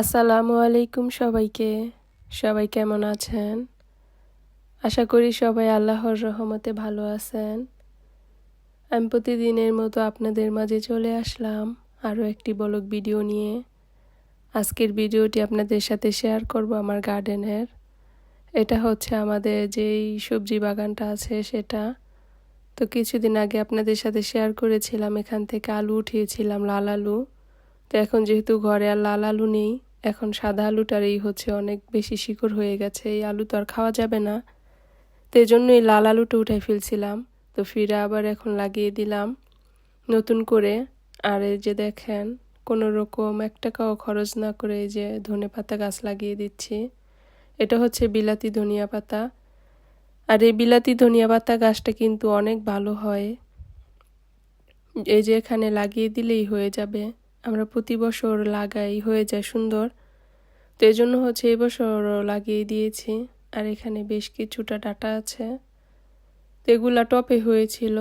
আসসালামু আলাইকুম সবাইকে। সবাই কেমন আছেন? আশা করি সবাই আল্লাহর রহমতে ভালো আছেন। আমি প্রতিদিনের মতো আপনাদের মাঝে চলে আসলাম আরও একটি বলক ভিডিও নিয়ে। আজকের ভিডিওটি আপনাদের সাথে শেয়ার করব আমার গার্ডেনের। এটা হচ্ছে আমাদের যেই সবজি বাগানটা আছে সেটা। তো কিছুদিন আগে আপনাদের সাথে শেয়ার করেছিলাম, এখান থেকে আলু উঠিয়েছিলাম, লাল আলু। তো এখন যেহেতু ঘরে আর লাল আলু নেই, এখন সাদা আলুটার এই হচ্ছে অনেক বেশি শিকড় হয়ে গেছে, এই আলু তো আর খাওয়া যাবে না। তো এই জন্য এই লাল আলুটা উঠাই ফেলছিলাম, তো ফিরে আবার এখন লাগিয়ে দিলাম নতুন করে। আর এই যে দেখেন, কোনো রকম এক টাকাও খরচ না করে এই যে ধনে পাতা গাছ লাগিয়ে দিচ্ছি। এটা হচ্ছে বিলাতি ধনিয়া পাতা। আর এই বিলাতি ধনিয়া পাতা গাছটা কিন্তু অনেক ভালো হয়। এই যে এখানে লাগিয়ে দিলেই হয়ে যাবে। আমরা প্রতি বছর লাগাই, হয়ে যায় সুন্দর। তো এই জন্য হচ্ছে এবছর লাগিয়ে দিয়েছি। আর এখানে বেশ কিছুটা ডাটা আছে। তো এগুলা টপে হয়েছিল।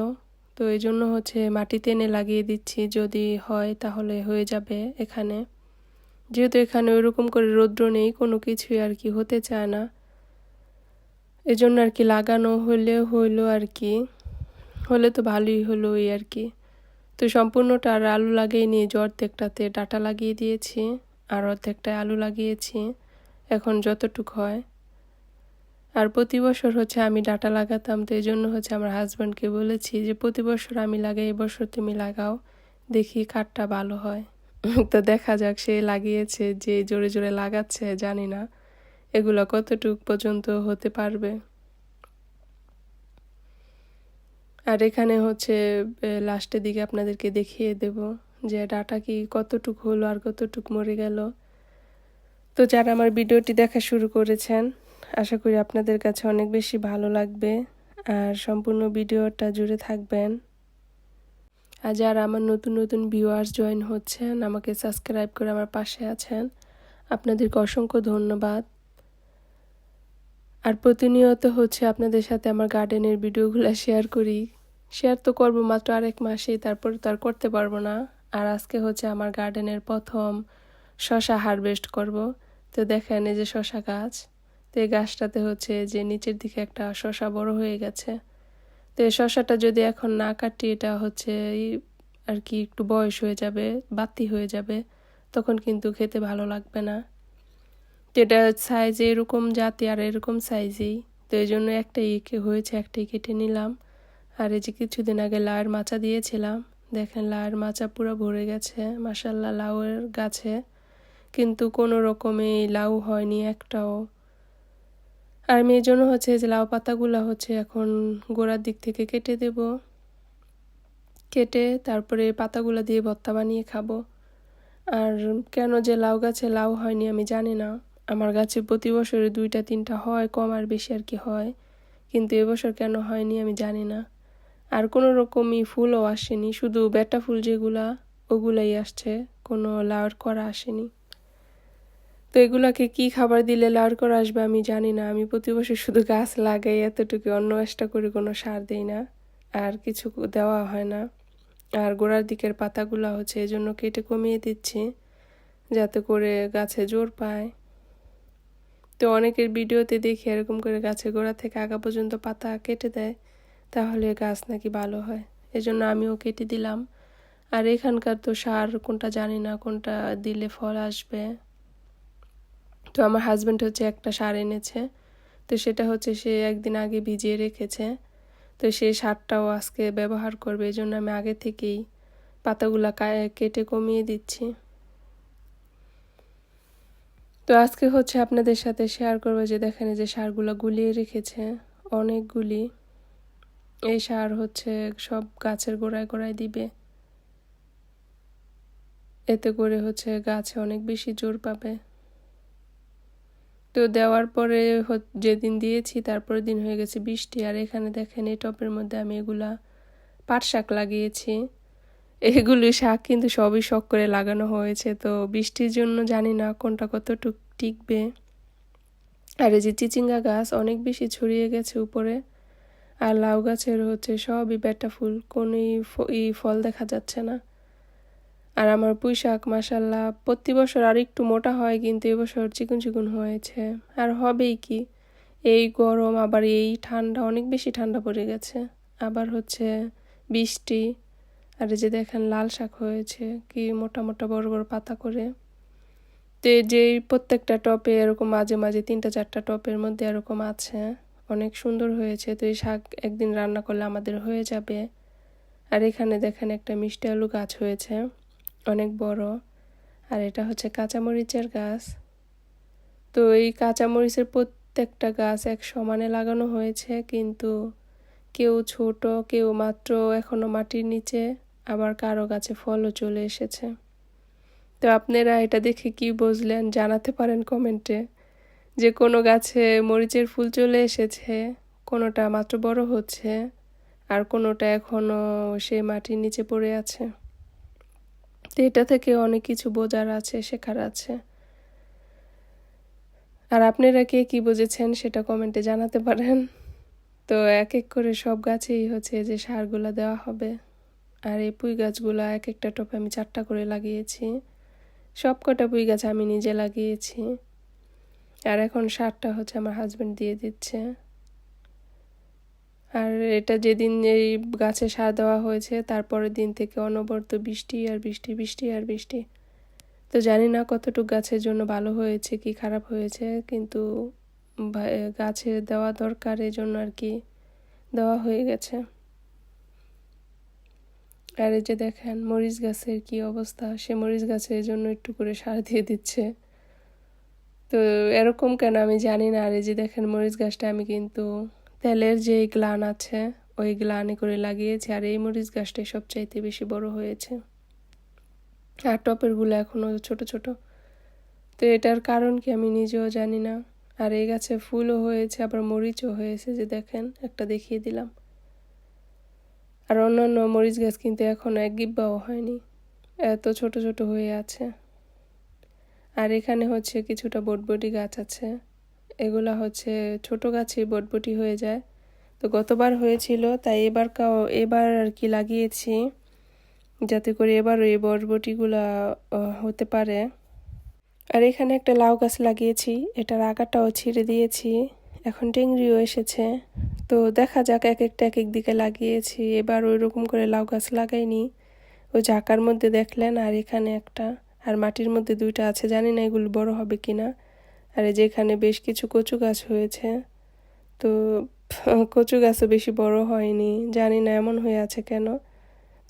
তো এই জন্য হচ্ছে মাটিতে এনে লাগিয়ে দিচ্ছি। যদি হয় তাহলে হয়ে যাবে এখানে। যেহেতু এখানে ওইরকম করে রৌদ্র নেই, কোনো কিছুই আর কি হতে চায় না। এজন্য আর কি লাগানো হলে হইল আর কি। হলে তো ভালোই হলো এই আর কি। তো সম্পূর্ণটা আর আলু লাগিয়ে নিয়ে যে অর্ধেকটাতে ডাটা লাগিয়ে দিয়েছি, আর অর্ধেকটায় আলু লাগিয়েছি, এখন যতটুক হয়। আর প্রতি বছর হচ্ছে আমি ডাটা লাগাতাম, তো এই জন্য হচ্ছে আমার হাজব্যান্ডকে বলেছি যে প্রতি বছর আমি লাগাই এবছর তুমি লাগাও, দেখি কাঠটা ভালো হয়। তো দেখা যাক সে লাগিয়েছে, যে জোরে জোরে লাগাচ্ছে, জানি না। এগুলো কতটুক পর্যন্ত হতে পারবে। আর এখানে হচ্ছে লাস্টের দিকে আপনাদেরকে দেখিয়ে দেব যে ডাটা কি কতটুক হলো আর কতটুক মরে গেল। তো যারা আমার ভিডিওটি দেখা শুরু করেছেন, আশা করি আপনাদের কাছে অনেক বেশি ভালো লাগবে। আর সম্পূর্ণ ভিডিওটা জুড়ে থাকবেন। আর যারা আমার নতুন নতুন ভিউয়ার্স জয়েন হচ্ছেন, আমাকে সাবস্ক্রাইব করে আমার পাশে আছেন, আপনাদেরকে অসংখ্য ধন্যবাদ। আর প্রতিনিয়ত হচ্ছে আপনাদের সাথে আমার গার্ডেনের ভিডিওগুলো শেয়ার করি। শেয়ার তো করব মাত্র আরেক মাসেই, তারপর তো আর করতে পারব না। আর আজকে হচ্ছে আমার গার্ডেনের প্রথম শশা হারভেস্ট করব। তো দেখেন এই যে শশা গাছ, তো এই গাছটাতে হচ্ছে যে নিচের দিকে একটা শশা বড় হয়ে গেছে। তো এই শশাটা যদি এখন না কাটি, এটা হচ্ছে এই আর কি একটু বয়স হয়ে যাবে, বাতি হয়ে যাবে, তখন কিন্তু খেতে ভালো লাগবে না। যেটা সাইজ এরকম জাতি আর এরকম সাইজেই তো এই জন্য একটাই হয়েছে একটাই কেটে নিলাম। আর এই যে কিছুদিন আগে লাউয়ের মাচা দিয়েছিলাম। দেখেন লাউয়ের মাচা পুরো ভরে গেছে মাসাল্লাহ লাউয়ের গাছে। কিন্তু কোনো রকমে লাউ হয়নি একটাও। আর আমি এই জন্য হচ্ছে যে লাউ পাতাগুলো হচ্ছে এখন গোড়ার দিক থেকে কেটে দেব। কেটে তারপরে পাতাগুলো দিয়ে ভত্তা বানিয়ে খাব। আর কেন যে লাউ গাছে লাউ হয়নি আমি জানি না। আমার গাছে প্রতি বছরে দুইটা, তিনটা হয়, কম আর বেশি আর কি হয়। কিন্তু এবছর কেন হয়নি আমি জানি না। আর কোনো রকমই ফুলও আসেনি, শুধু বেটা ফুল যেগুলা, ওগুলাই আসছে, কোনো লাউর করা আসেনি। তো এগুলাকে কি খাবার দিলে লাউর করা আসবে আমি জানি না। আমি প্রতি বছর শুধু গাছ লাগাই, এতটুকু অন্য এক্সট্রা করে কোনো সার দেই না, আর কিছু দেওয়া হয় না। আর গোড়ার দিকের পাতাগুলো হচ্ছে এজন্য কেটে কমিয়ে দিচ্ছি, যাতে করে গাছে জোর পায়। তো অনেকের ভিডিওতে দেখি এরকম করে গাছের গোড়া থেকে আগা পর্যন্ত পাতা কেটে দেয়, তাহলে গাছ নাকি ভালো হয়। এজন্য আমিও কেটে দিলাম। আর এখানকার তো সার কোনটা জানি না, কোনটা দিলে ফল আসবে। তো আমার হাজব্যান্ড হচ্ছে একটা সার এনেছে, তো সেটা হচ্ছে সে একদিন আগে ভিজিয়ে রেখেছে, তো সেই সারটাও আজকে ব্যবহার করবে এই জন্য আমি আগে থেকেই পাতাগুলা কেটে কমিয়ে দিচ্ছি। তো আজকে হচ্ছে আপনাদের সাথে শেয়ার করব যে দেখেন যে সারগুলো গুলিয়ে রেখেছে, অনেকগুলি। এই সার হচ্ছে সব গাছের গোড়ায় গোড়ায় দিবে। এতে করে হচ্ছে গাছে অনেক বেশি জোর পাবে। তো দেওয়ার পরে যেদিন দিয়েছি তারপরে দিন হয়ে গেছে বৃষ্টি। আর এখানে দেখেন এই টপের মধ্যে আমি এগুলা পাট শাক লাগিয়েছি। এগুলি শাক কিন্তু সবই শখ করে লাগানো হয়েছে, তো বৃষ্টির জন্য জানি না কোনটা কতটুক টিকবে। আর এই যে চিচিঙ্গা গাছ অনেক বেশি ছড়িয়ে গেছে উপরে, আর লাউ গাছের হচ্ছে সবই বেটা ফুল, কোনোই ফল দেখা যাচ্ছে না। আর আমার পুঁই শাক মাসাল্লাহ প্রতি বছর আর একটু মোটা হয় কিন্তু এবছর চিকন চিকন হয়েছে। আর হবেই কি, এই গরম, আবার এই ঠান্ডা, অনেক বেশি ঠান্ডা পড়ে গেছে। আবার হচ্ছে বৃষ্টি আর এই যে দেখেন লাল শাক হয়েছে, কি মোটা মোটা বড় বড় পাতা করে। তো যে প্রত্যেকটা টপে এরকম মাঝে মাঝে তিনটা চারটা টপের মধ্যে এরকম আছে। অনেক সুন্দর হয়েছে। তো এই শাক একদিন রান্না করলে আমাদের হয়ে যাবে। আর এখানে দেখেন একটা মিষ্টি আলু গাছ হয়েছে, অনেক বড়। আর এটা হচ্ছে কাঁচামরিচের গাছ। তো এই কাঁচামরিচের প্রত্যেকটা গাছ এক সমানে লাগানো হয়েছে, কিন্তু কেউ ছোট, কেউ মাত্র এখনও মাটির নিচে, আবার কারও গাছে ফলও চলে এসেছে। তো আপনারা এটা দেখে কি বুঝলেন জানাতে পারেন কমেন্টে যে কোনো গাছে মরিচের ফুল চলে এসেছে, কোনোটা মাত্র বড় হচ্ছে, আর কোনোটা এখনও সে মাটির নিচে পড়ে আছে। তো এটা থেকে অনেক কিছু বোঝার আছে, শেখার আছে। আর আপনারা কে কি বুঝেছেন সেটা কমেন্টে জানাতে পারেন। তো এক এক করে সব গাছেই হচ্ছে যে সারগুলো দেওয়া হবে। আর এই পুঁই গাছগুলো এক একটা টপে আমি চারটা করে লাগিয়েছি। সব কটা পুঁই গাছ আমি নিজে লাগিয়েছি। আর এখন সারটা হচ্ছে আমার হাজব্যান্ড দিয়ে দিচ্ছে। আর এটা যেদিন এই গাছে সার দেওয়া হয়েছে তারপরের দিন থেকে অনবরত বৃষ্টি আর বৃষ্টি বৃষ্টি আর বৃষ্টি। তো জানি না কতটুকু গাছের জন্য ভালো হয়েছে কি খারাপ হয়েছে, কিন্তু গাছে দেওয়া দরকার এই জন্য আর কি দেওয়া হয়ে গেছে। আর এই যে দেখেন, মরিচ গাছের কি অবস্থা? সে মরিচ গাছের জন্য একটু করে সার দিয়ে দিচ্ছে। তো এরকম কেন আমি জানি না। আর এই যে দেখেন, মরিচ গাছটা আমি কিন্তু তেলের যে গ্লান আছে, ওই গ্লানে করে লাগিয়েছি। আর এই মরিচ গাছটাই সবচাইতে বেশি বড় হয়েছে। আর টপেরগুলো এখনও ছোট ছোট। তো এটার কারণ কি আমি নিজেও জানি না। আর এই গাছে ফুলও হয়েছে, আবার মরিচও হয়েছে, যে দেখেন, একটা দেখিয়ে দিলাম। আর অন্যান্য মরিচ গাছ কিন্তু এখন এক গিব্বাও হয়নি, এত ছোট ছোট হয়ে আছে। আর এখানে হচ্ছে কিছুটা বটবটি গাছ আছে, এগুলা হচ্ছে ছোট গাছই বটবটি হয়ে যায়। তো গতবার হয়েছিল, তাই এবার কাও, এবার আর কি লাগিয়েছি, যাতে করে এবার এই বটবটিগুলা হতে পারে। আর এখানে একটা লাউ গাছ লাগিয়েছি। এটার আগাটাও ছিঁড়ে দিয়েছি। এখন টেংরিও এসেছে। তো দেখা যাক এক একটা এক দিকে লাগিয়েছি। এবার ওই রকম করে লাউ গাছ লাগাইনি। ওই ঝাঁকার মধ্যে দেখলেন আর এখানে একটা। আর মাটির মধ্যে দুইটা আছে, জানি না এগুলো বড় হবে কি না আর যেখানে বেশ কিছু কচু গাছ হয়েছে। তো কচু গাছও বেশি বড় হয়নি। জানি না এমন হয়ে আছে কেন।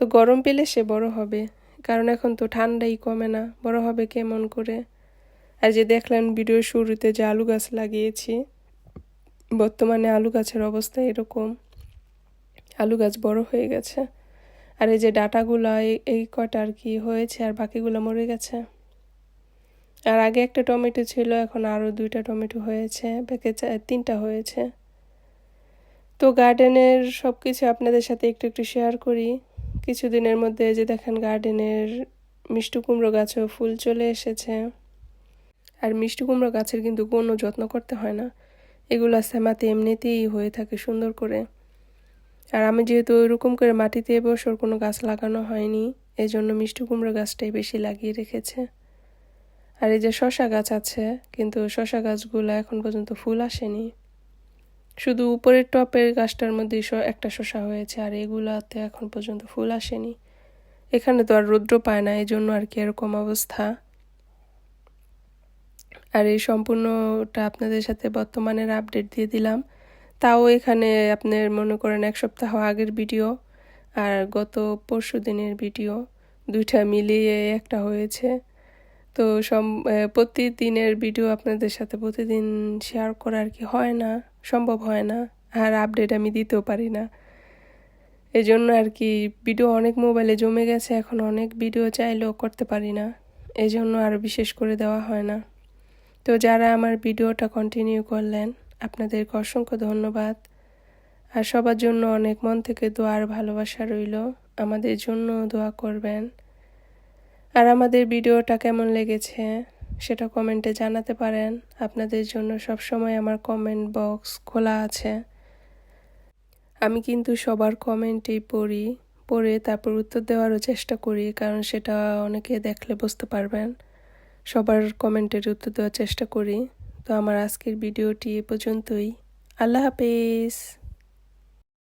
তো গরম পেলে সে বড় হবে। কারণ এখন তো ঠান্ডাই কমে না। বড় হবে কেমন করে? আর যে দেখলেন ভিডিও শুরুতে যে আলু গাছ লাগিয়েছি, বর্তমানে আলু গাছের অবস্থা এরকম। আলু গাছ বড় হয়ে গেছে। আর এই যে ডাটাগুলো, এই কটা আর কি হয়েছে আর বাকিগুলো মরে গেছে। আর আগে একটা টমেটো ছিল, এখন আরও দুইটা টমেটো হয়েছে ব্যাকে তিনটা হয়েছে। তো গার্ডেনের সব কিছু আপনাদের সাথে একটু একটু শেয়ার করি। কিছুদিনের মধ্যে যে দেখেন গার্ডেনের মিষ্টি কুমড়ো গাছেও ফুল চলে এসেছে। আর মিষ্টি কুমড়ো গাছের কিন্তু কোনো যত্ন করতে হয় না। এগুলো সেমাতে এমনিতেই হয়ে থাকে সুন্দর করে। আর আমি যেহেতু ওইরকম করে মাটিতে এবছর কোনো গাছ লাগানো হয়নি এই জন্য মিষ্টি কুমড়ো গাছটাই বেশি লাগিয়ে রেখেছে। আর এই যে শশা গাছ আছে, কিন্তু শশা গাছগুলো এখন পর্যন্ত ফুল আসেনি। শুধু উপরের টপের গাছটার মধ্যে একটা শশা হয়েছে, আর এগুলাতে এখন পর্যন্ত ফুল আসেনি। এখানে তো আর রৌদ্র পায় না এই জন্য আর কি এরকম অবস্থা। আর এই সম্পূর্ণটা আপনাদের সাথে বর্তমানের আপডেট দিয়ে দিলাম। তাও এখানে আপনার মনে করেন এক সপ্তাহ আগের ভিডিও আর গত পরশু দিনের ভিডিও দুইটা মিলিয়ে একটা হয়েছে। তো সম প্রতিদিনের ভিডিও আপনাদের সাথে প্রতিদিন শেয়ার করা আর কি হয় না? সম্ভব হয় না। আর আপডেট আমি দিতেও পারি না। এই জন্য আর কি ভিডিও অনেক মোবাইলে জমে গেছে, এখন অনেক ভিডিও চাইলেও করতে পারি না। এই জন্য আরও বিশেষ করে দেওয়া হয় না। তো যারা আমার ভিডিওটা কন্টিনিউ করলেন, আপনাদেরকে অসংখ্য ধন্যবাদ। আর সবার জন্য অনেক মন থেকে দোয়ার ভালোবাসা রইল। আমাদের জন্য দোয়া করবেন। আর আমাদের ভিডিওটা কেমন লেগেছে, সেটা কমেন্টে জানাতে পারেন। আপনাদের জন্য সব সময় আমার কমেন্ট বক্স খোলা আছে। আমি কিন্তু সবার কমেন্টেই পড়ি, পড়ে তারপর উত্তর দেওয়ারও চেষ্টা করি, কারণ সেটা অনেকে দেখলে বুঝতে পারবেন। সবার কমেন্টের উত্তর দেওয়ার চেষ্টা করি। তো আমার আজকের ভিডিওটি এ পর্যন্তই। আল্লাহ হাফেজ।